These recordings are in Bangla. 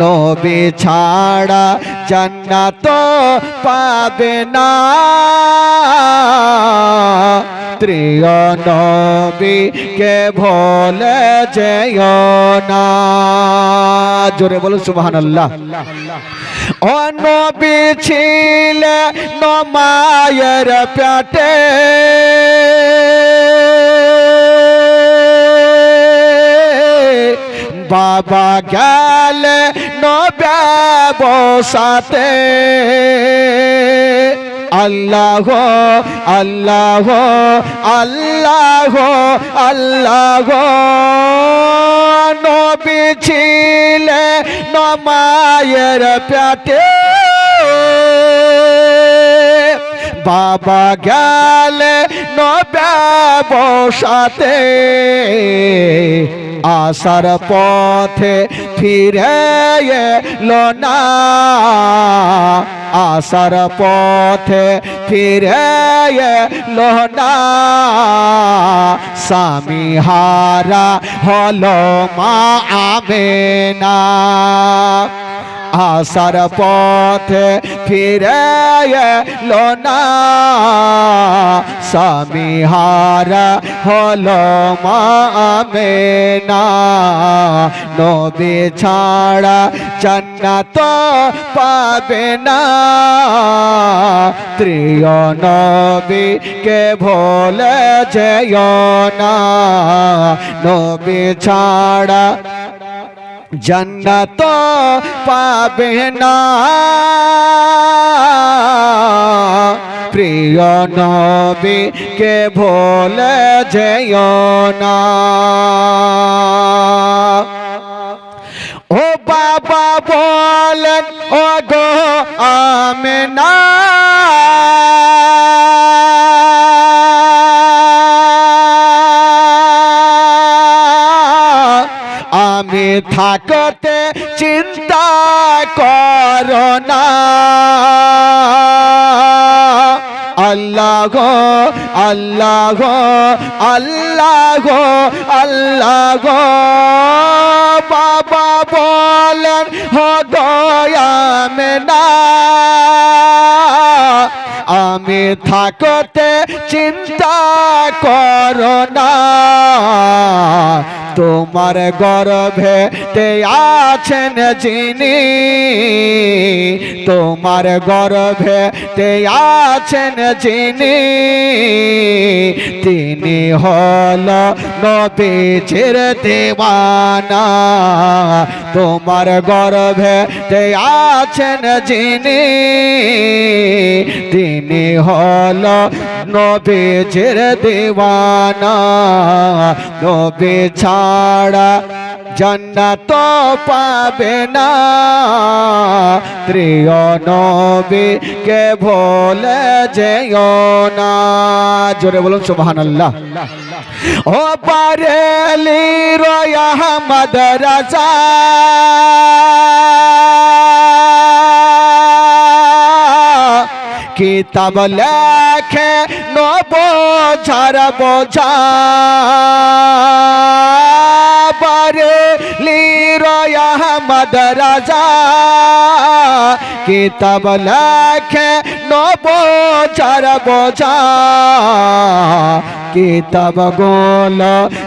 নবী ছাড়া জান্নাত পাবে না। প্রিয় নবী কে ভোলে যেও না। জোরে বলুন, সুবহানাল্লাহ। ও নবী ছিলে নমায়ের পেটে বাবা গেলে নবাবসাতে আল্লাহ আল্লাহ আল্লাহ আল্লাহ নবী ছিলে নমায়ের পেটে বাবা গেলে নবাবসাতে আসার পথে ফিরে এলো না। আসার পথে ফিরে এলো না। স্বামী হারা হলো মা আমেনা। আসার পথে ফিরে এলো না স্বামী হারা হলো মামেনা নবী ছাড়া জান্নাত পাবে না প্রিয় নবী কে ভোলে যেও না নবী ছাড়া জন্নত পাবে না প্রিয় নবী কে ভোলে যেও না ও বাবা বলেন ও গো আমেনা আমি থাকতে চিন্তা কর না। আল্লাহ গো আল্লাহ গো আল্লাহ গো আল্লাহ। গো বাবা বলেন, হো গয়ামেনা আমি থাকতে চিন্তা করো না। তোমার গর্ভে তে আছেন যিনি। তোমার গর্ভে তে আছেন যিনি। তিনি হল নবীজির দেওয়ানা। তোমার গর্ভে তে আছেন যিনি। তিনি হল নবীজির দেওয়ানা। নবী ছাড়া জান্নাত পাবে না। প্রিয় নবী, কে ভোলে যেও না? জোরে বলুন, সুবহানাল্লাহ। ও পারেলি রয় আহমদ রাজা। কিতাব লেখে নব ঝার বোঝা। বারে লিরয় আহমদ রাজা, কিতাব লেখে নব ঝার বোঝা। কিতাব গোল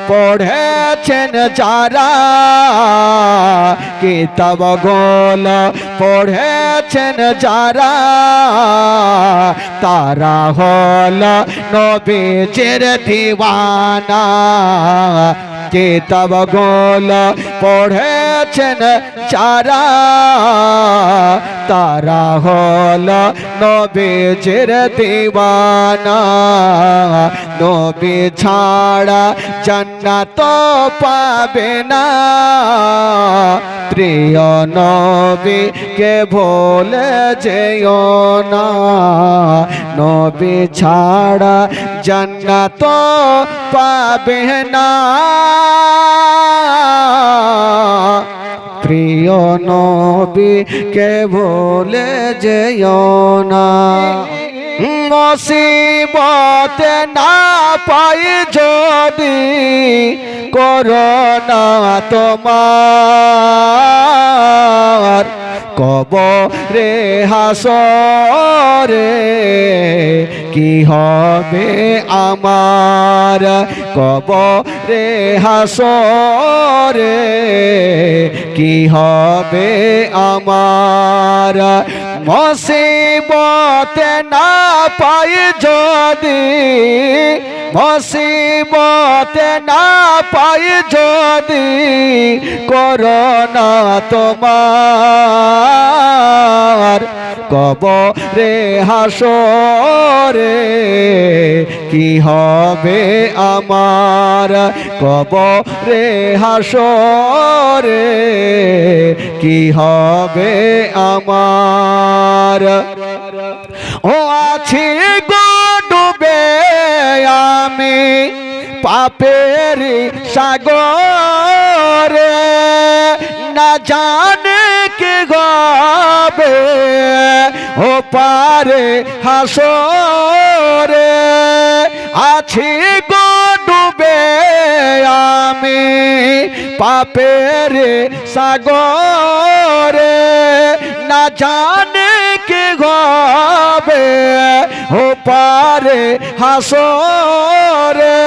পড়েছেন যারা, কিতাব গোল পড়েছেন যারা, তারা হল নবীজের দিওয়ানা। কিতাব গোল পড়েছেন যারা, তারা হল নবীজের দিওয়ানা। নবী ছাড়া জান্নাত পাবে না। প্রিয় নবী কে ভোলে যেও না। নবী ছাড়া জান্নাত পাবে না প্রিয় নবী কে ভোলে যেও না মুসিবত না পাই যদি করোনা তোমার কবরে হাসরে কি হবে আমার কবরে হাসরে কি হবে আমার মসিবতে না পাই যদি মসিবতে না পাই যদি করোনা তোমার কবরে হাসরে। কি হবে আমার কব কবরে হাসরে? কি হবে আমার? ও আছি গো ডুবে আমি পাপের সাগরে। না জানে কে গবে ও পারে হাসরে। আছি গো ডুবে আমি পাপের সাগরে না জানে কে গবে ও পারে হাসরে,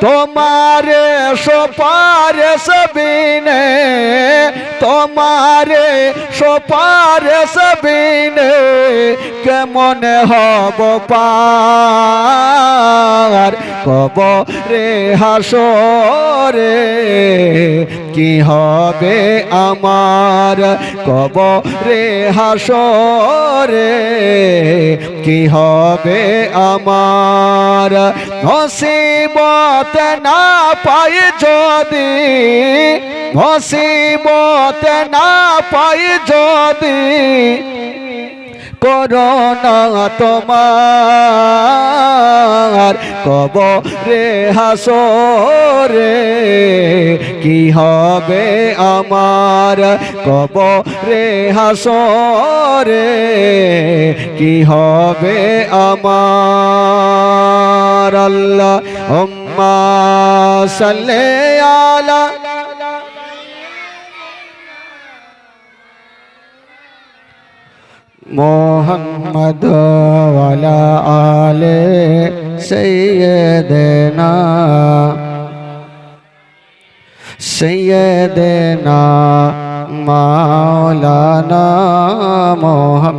তোমারে সোপারে সবিনে, তোমারে সোপারে সবিনে, কেমন হব পার? কবরে হাসরে, কি হবে আমার? কবরে হাসরে কি হবে আমার? নসিবত না পাই যদি নসিবত না পাই যদি করোনা তোমার কবরে হাসরে, কি হবে আমার কবরে হাসরে, কি হবে আমার আল্লাহ সাল্লে আলা মোহাম্মদ ওয়ালা আলে সৈয়দনা সৈয়দনা মাওলানা মোহাম্মদ